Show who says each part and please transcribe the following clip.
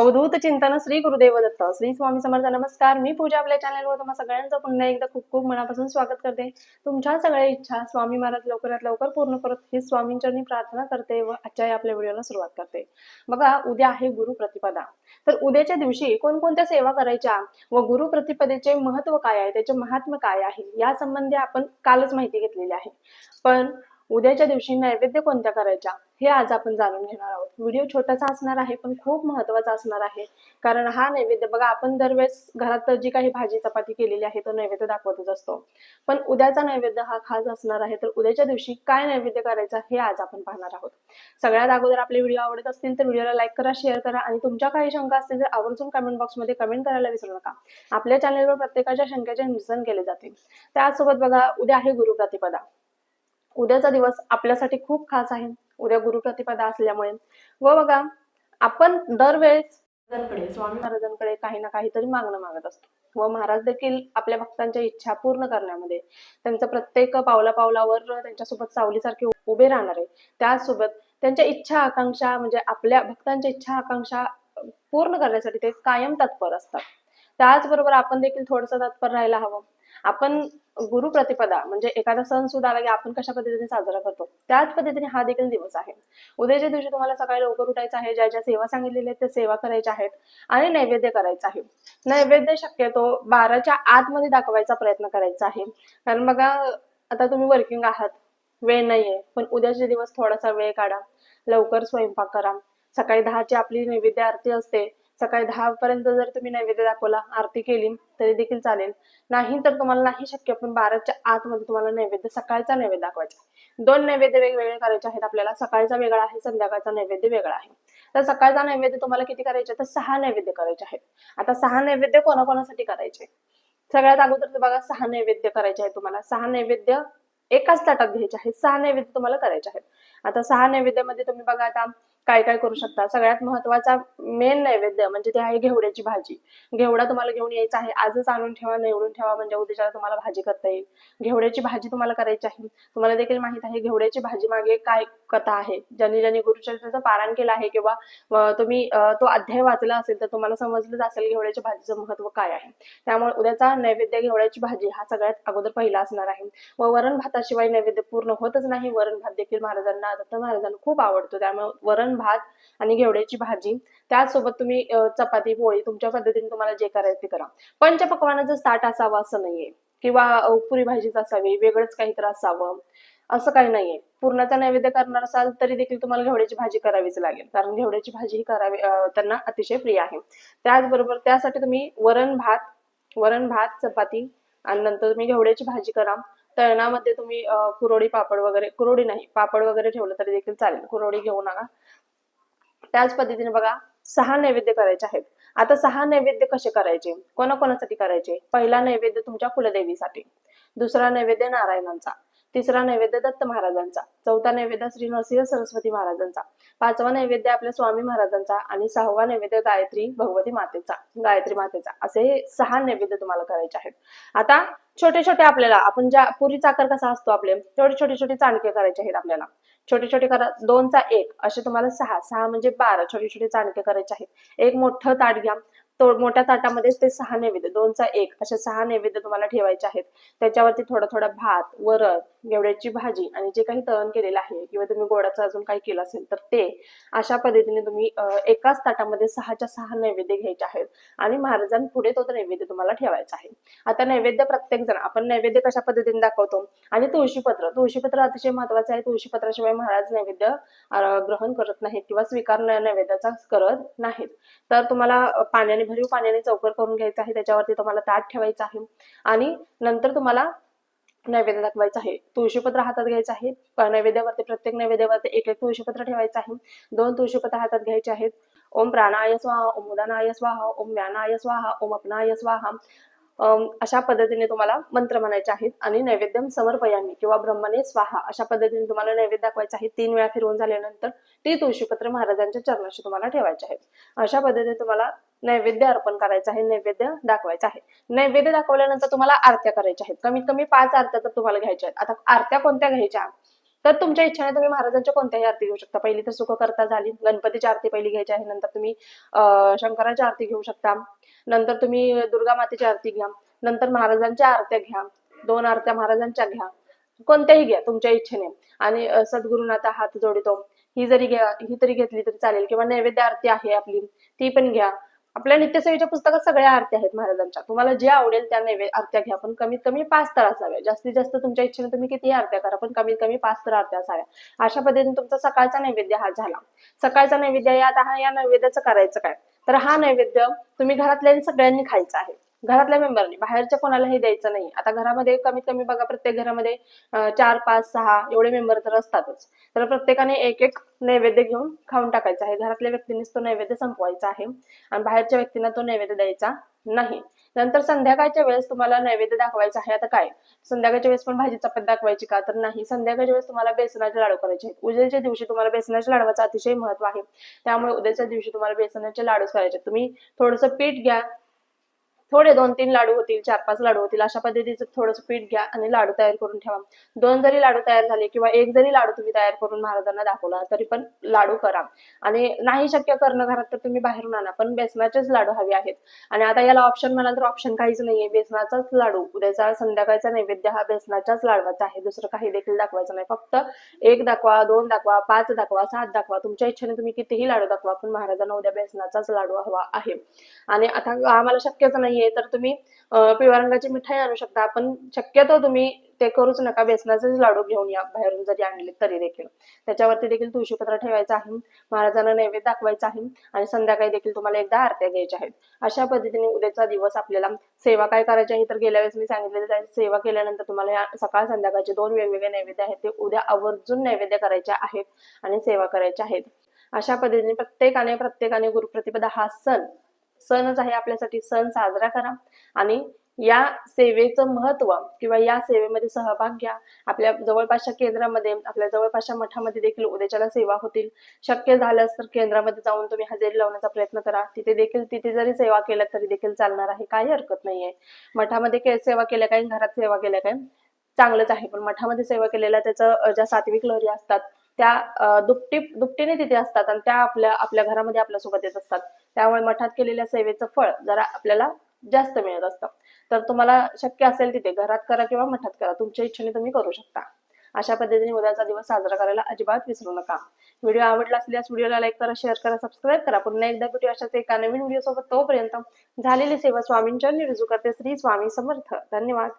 Speaker 1: अवधूत चिंतन श्री गुरुदेव दत्त श्री स्वामी समर्थ नमस्कार. मी पूजा आपल्या चॅनलवर तुम्हा सगळ्यांचं पुन्हा एकदा खूप खूप मनापासून स्वागत करते. तुमच्या सगळ्या इच्छा स्वामी महाराज लवकरात लवकर पूर्ण करत ही स्वामींचरणी प्रार्थना करते व आजच्या आपल्या व्हिडिओला सुरुवात करते. बघा उद्या आहे गुरु प्रतिपदा. तर उद्याच्या दिवशी कोणकोणत्या सेवा करायच्या व गुरु प्रतिपदेचे महत्त्व काय आहे त्याचे महात्म काय आहे या संबंधी आपण कालच माहिती घेतलेली आहे. पण उद्याच्या दिवशी नैवेद्य कोणत्या करायच्या हे आज आपण जाणून घेणार आहोत. व्हिडिओ छोटासा असणार आहे पण खूप महत्त्वाचा असणार आहे. कारण हा नैवेद्य बघा आपण दरवेळेस घरात जी काही भाजी चपाती केलेली आहे तो नैवेद्य दाखवतच असतो. पण उद्याचा नैवेद्य हा खास असणार आहे तर उद्याच्या दिवशी काय नैवेद्य करायचा हे आज आपण पाहणार आहोत. सगळ्यात अगोदर आपले व्हिडिओ आवडत असतील तर व्हिडिओला लाईक करा शेअर करा आणि तुमच्या काही शंका असतील तर आवर्जून कमेंट बॉक्समध्ये कमेंट करायला विसरू नका. आपल्या चॅनलवर प्रत्येकाच्या शंकेचे निरसन केले जाते. त्यासोबत बघा उद्या आहे गुरु प्रतिपदा. उद्याचा दिवस आपल्यासाठी खूप खास आहे. उद्या गुरु प्रतिपदा असल्यामुळे. व बघा आपण दरवेळेस स्वामी महाराजांकडे काही ना काहीतरी मागणं मागत असतो. व महाराज देखील आपल्या भक्तांच्या इच्छा पूर्ण करण्यामध्ये त्यांचं प्रत्येक पावला पावलावर त्यांच्यासोबत सावलीसारखे उभे राहणार आहे त्यासोबत त्यांच्या इच्छा आकांक्षा म्हणजे आपल्या भक्तांच्या इच्छा आकांक्षा पूर्ण करण्यासाठी ते कायम तत्पर असतात. त्याचबरोबर आपण देखील थोडंसं तत्पर राहायला हवं. आपण गुरु प्रतिपदा म्हणजे एखादा सण सुद्धा आला की आपण कशा पद्धतीने साजरा करतो त्याच पद्धतीने हा देखील दिवस आहे. उद्याच्या दिवशी तुम्हाला सकाळी लवकर उठायचं आहे ज्या ज्या सेवा सांगितलेल्या आहेत त्या सेवा करायच्या आहेत आणि नैवेद्य करायचा आहे. नैवेद्य शक्यतो बाराच्या आतमध्ये दाखवायचा प्रयत्न करायचा आहे. कारण बघा आता तुम्ही वर्किंग आहात वेळ नाहीये पण उद्याचे दिवस थोडासा वेळ काढा लवकर स्वयंपाक करा. सकाळी दहाची आपली नैवेद्य आरती असते सकाळी दहा पर्यंत जर तुम्ही नैवेद्य दाखवला आरती केली तरी देखील चालेल. नाही तर तुम्हाला नाही शक्य पण बाराच्या आतमध्ये तुम्हाला नैवेद्य सकाळचा नैवेद्य दाखवायचा दोन नैवेद्य वेगवेगळे करायचे आहेत आपल्याला. सकाळचा वेगळा आहे संध्याकाळचा नैवेद्य वेगळा आहे. तर सकाळचा नैवेद्य तुम्हाला किती करायचे तर सहा नैवेद्य करायचे आहेत. आता सहा नैवेद्य कोणाकोणासाठी करायचे? सगळ्यात अगोदर बघा सहा नैवेद्य करायचे आहे तुम्हाला. सहा नैवेद्य एकाच ताटात घ्यायचे आहेत. सहा नैवेद्य तुम्हाला करायचे आहेत. आता सहा नैवेद्यामध्ये तुम्ही बघा आता काय काय करू शकता? सगळ्यात महत्त्वाचा मेन नैवेद्य म्हणजे ते आहे घेवड्याची भाजी. घेवडा तुम्हाला घेऊन यायचा आहे. आजच आणून ठेवा निवडून ठेवा म्हणजे उद्याच्याला तुम्हाला भाजी करता येईल. घेवड्याची भाजी तुम्हाला करायची आहे. तुम्हाला देखील माहीत आहे घेवड्याची भाजी मागे काय कथा आहे? ज्यांनी ज्यांनी गुरुचरित्राचं पारायण केलं आहे किंवा तुम्ही तो अध्याय वाचला असेल तर तुम्हाला समजलंच असेल घेवड्याच्या भाजीचं महत्त्व काय आहे. त्यामुळे उद्याचा नैवेद्य घेवड्याची भाजी हा सगळ्यात अगोदर पहिला असणार आहे. व वरण भाताशिवाय नैवेद्य पूर्ण होतच नाही. वरण भात देखील महाराजांना दत्त महाराजांना खूप आवडतो. त्यामुळे वरण भात आणि घेवड्याची भाजी. त्यासोबत तुम्ही चपाती पोळी तुमच्या पद्धतीने तुम्हाला जे करायचं ते करा. पंचपक्वानाचं ताट असावं असं नाहीये. किंवा पुरी भाजीच असावी वेगळंच काहीतरी असावं असं काही नाहीये. पूर्णाचा नैवेद्य करणार असाल तरी देखील तुम्हाला घेवड्याची भाजी करावीच लागेल. कारण घेवड्याची भाजी ही करावी त्यांना अतिशय प्रिय आहे. त्याचबरोबर त्यासाठी तुम्ही वरण भात वरण भात चपाती आणि नंतर तुम्ही घेवड्याची भाजी करा. तळणामध्ये तुम्ही कुरोडी पापड वगैरे कुरोडी नाही पापड वगैरे ठेवलं तरी देखील चालेल. कुरोडी घेऊ नका. त्याच पद्धतीने बघा सहा नैवेद्य करायचे आहेत. आता सहा नैवेद्य कसे करायचे? कोणाकोणासाठी करायचे? पहिला नैवेद्य तुमच्या कुलदेवीसाठी. दुसरा नैवेद्य नारायणांचा. तिसरा नैवेद्य दत्त महाराजांचा. चौथा नैवेद्य श्री नरसिंह सरस्वती महाराजांचा. पाचवा नैवेद्य आपल्या स्वामी महाराजांचा आणि सहावा नैवेद्य गायत्री भगवती मातेचा गायत्री मातेचा. असे सहा नैवेद्य तुम्हाला करायचे आहेत. आता छोटे छोटे आपल्याला आपण ज्या पुरी चाकर कसा असतो आपले तेवढे छोटे छोटे चाणके करायचे आहेत आपल्याला. छोटे छोटे करा दोनचा एक असे तुम्हाला सहा सहा म्हणजे बारा छोटे छोटे चाणके करायचे आहेत. एक मोठं ताट घ्या. तो मोठ्या ताटामध्ये ते सहा नैवेद्य दोनचा एक असे सहा नैवेद्य तुम्हाला ठेवायचे आहेत. त्याच्यावरती थोडा थोडा भात वरण गेवड्याची भाजी आणि जे काही तळण केलेलं आहे किंवा तुम्ही गोडाचं अजून काही केलं असेल तर ते अशा पद्धतीने तुम्ही एकाच ताटामध्ये सहाच्या सहा नैवेद्य घ्यायचे आहेत आणि महाराजांपुढे तो नैवेद्य तुम्हाला ठेवायचा आहे. आता नैवेद्य प्रत्येक जण आपण नैवेद्य कशा पद्धतीने दाखवतो? आणि तुळशीपत्र तुळशीपत्र अतिशय महत्वाचं आहे. तुळशीपत्राशिवाय महाराज नैवेद्य ग्रहण करत नाहीत किंवा स्वीकार नैवेद्याचा करत नाहीत. तर तुम्हाला पाण्याने भरीव पाण्याने चौकर करून घ्यायचं आहे त्याच्यावरती तुम्हाला ताट ठेवायचं आहे. आणि नंतर तुम्हाला नैवेद्य दाखवायचं आहे. तुळशीपत्र हातात घ्यायचं आहे. नैवेद्यावरती प्रत्येक नैवेद्यावरती एक एक तुळशीपत्र ठेवायचं आहे. दोन तुळशीपत्र हातात घ्यायचे आहेत. ओम प्राणाय स्वाहा ओम उदानाय स्वाहा ओम व्यानाय स्वाहा ओम अपनाय स्वाहा. अशा पद्धतीने तुम्हाला मंत्र म्हणायचे आहेत. आणि नैवेद्यम समर्पयामी किंवा ब्रह्मने स्वाहा अशा पद्धतीने तुम्हाला नैवेद्य दाखवायचं आहे. तीन वेळा फिरवून झाल्यानंतर ती तुळशीपत्र महाराजांच्या चरणाशी तुम्हाला ठेवायचे आहेत. अशा पद्धतीने तुम्हाला नैवेद्य अर्पण करायचं आहे नैवेद्य दाखवायचं आहे. नैवेद्य दाखवल्यानंतर तुम्हाला आरत्या करायच्या आहेत. कमीत कमी पाच आरत्या तर तुम्हाला घ्यायच्या आहेत. आता आरत्या कोणत्या घ्यायच्या? तर तुमच्या इच्छेने तुम्ही महाराजांच्या कोणत्याही आरती घेऊ शकता. पहिली तर सुखकर्ता झाली. गणपतीची आरती पहिली घ्यायची आहे. नंतर तुम्ही अं, शंकराची आरती घेऊ शकता. नंतर तुम्ही दुर्गा मातेची आरती घ्या. नंतर महाराजांच्या आरत्या घ्या. दोन आरत्या महाराजांच्या घ्या. कोणत्याही घ्या तुमच्या इच्छेने. आणि अं, सद्गुरूंना आता हात जोडितो. ही जरी घ्या ही तरी घेतली तरी चालेल. किंवा नैवेद्य आरती आहे आपली ती पण घ्या. आपल्या नित्यसेवेच्या पुस्तकात सगळ्या आरत्या आहेत महाराजांच्या. तुम्हाला जे आवडेल त्या नैवेद्य आरत्या घ्या. पण कमीत कमी पाच तर असाव्या जास्तीत जास्त तुमच्या इच्छेने तुम्ही किती आरत्या करा पण कमीत कमी पाच तर आरत्या असाव्या. अशा पद्धतीने तुमचा सकाळचा नैवेद्य हा झाला. सकाळचा नैवेद्य यात हा या नैवेद्याचं करायचं काय? तर हा नैवेद्य तुम्ही घरातल्या सगळ्यांनी खायचा आहे. घरातल्या मेंबरनी बाहेरच्या कोणालाही द्यायचं नाही. आता घरामध्ये कमीत कमी बघा प्रत्येक घरामध्ये चार पाच सहा एवढे मेंबर तर असतातच. तर प्रत्येकाने एक एक नैवेद्य घेऊन खाऊन टाकायचा आहे. घरातल्या व्यक्तींनीच तो नैवेद्य संपवायचा आहे आणि बाहेरच्या व्यक्तींना तो नैवेद्य द्यायचा नाही. नंतर संध्याकाळच्या वेळेस तुम्हाला नैवेद्य दाखवायचा आहे. आता काय? संध्याकाळच्या वेळेस पण भाजी चपात दाखवायची का? तर नाही. संध्याकाळच्या वेळेस तुम्हाला बेसनाचे लाडू करायचे आहेत. उद्याच्या दिवशी तुम्हाला बेसनाच्या लाडवाचं अतिशय महत्त्व आहे. त्यामुळे उद्याच्या दिवशी तुम्हाला बेसनाचे लाडू करायचे तुम्ही थोडंसं पीठ घ्या. थोडे दोन तीन लाडू होतील चार पाच लाडू होतील अशा पद्धतीचं थोडंसं पीठ घ्या आणि लाडू तयार करून ठेवा. दोन जरी लाडू तयार झाले किंवा एक जरी लाडू तुम्ही तयार करून महाराजांना दाखवला तरी पण लाडू करा. आणि नाही शक्य करणं घरात तर तुम्ही बाहेरून आणा पण बेसनाचेच लाडू हवे आहेत. आणि आता याला ऑप्शन म्हणाल तर ऑप्शन काहीच नाहीये. बेसनाचाच लाडू उद्याचा संध्याकाळचा नैवेद्य हा बेसनाच्याच लाडवाचा आहे. दुसरं काही देखील दाखवायचं नाही. फक्त एक दाखवा दोन दाखवा पाच दाखवा सात दाखवा. तुमच्या इच्छेने तुम्ही कितीही लाडू दाखवा पण महाराजांना उद्या बेसनाचाच लाडू हवा आहे. आणि आता आम्हाला शक्यच नाहीये तर तुम्ही पिवळ्या रंगाची मिठाई आणू शकता. आपण शक्यतो तुम्ही ते करूच नका बेसनाचेच लाडू घेऊन या बाहेरून जरी आणले तरी देखील. त्याच्यावरती देखील तुळशीपत्र ठेवायचं आहे महाराजांना नैवेद्य दाखवायचा आहे आणि संध्याकाळी देखील तुम्हाला एकदा आरत्या घ्यायच्या आहेत. अशा पद्धतीने उद्याचा दिवस आपल्याला सेवा काय करायची आहे तर गेल्या वेळेस मी सांगितलेली आहे सेवा केल्यानंतर तुम्हाला या सकाळ संध्याकाळचे दोन वेगवेगळे नैवेद्य आहेत ते उद्या आवर्जून नैवेद्य करायचे आहेत आणि सेवा करायच्या आहेत. अशा पद्धतीने प्रत्येकाने प्रत्येकाने गुरुप्रतिपदा हा सण सणच आहे आपल्यासाठी सण साजरा करा. आणि या सेवेचं महत्त्व किंवा या सेवेमध्ये सहभाग घ्या. आपल्या जवळपासच्या केंद्रामध्ये आपल्या जवळपासच्या मठामध्ये देखील उद्याच्याला सेवा होतील. शक्य झाल्यास तर केंद्रामध्ये जाऊन तुम्ही हजेरी लावण्याचा प्रयत्न करा. तिथे देखील तिथे जरी सेवा केल्या तरी देखील चालणार आहे. काही हरकत नाहीये. मठामध्ये सेवा केल्या काय? घरात सेवा केल्या काय? चांगलंच आहे. पण मठामध्ये सेवा केलेल्या त्याचं ज्या सात्विक लहरी असतात त्या दुपटी दुपटीने तिथे असतात आणि त्या आपल्या आपल्या घरामध्ये आपल्यासोबत येत असतात. त्यामुळे मठात केलेल्या सेवेचं फळ जरा आपल्याला जास्त मिळत असतं. तर तुम्हाला शक्य असेल तिथे घरात करा किंवा मठात करा. तुमच्या इच्छेने तुम्ही करू शकता. अशा पद्धतीने उद्याचा दिवस साजरा करायला अजिबात विसरू नका. व्हिडिओ आवडला असल्यास व्हिडिओला लाईक करा शेअर करा सबस्क्राईब करा. पुन्हा एकदा भेटू अशाच एका नवीन व्हिडिओ सोबत तोपर्यंत झालेली सेवा स्वामींच्या रुजू करते. श्री स्वामी समर्थ. धन्यवाद.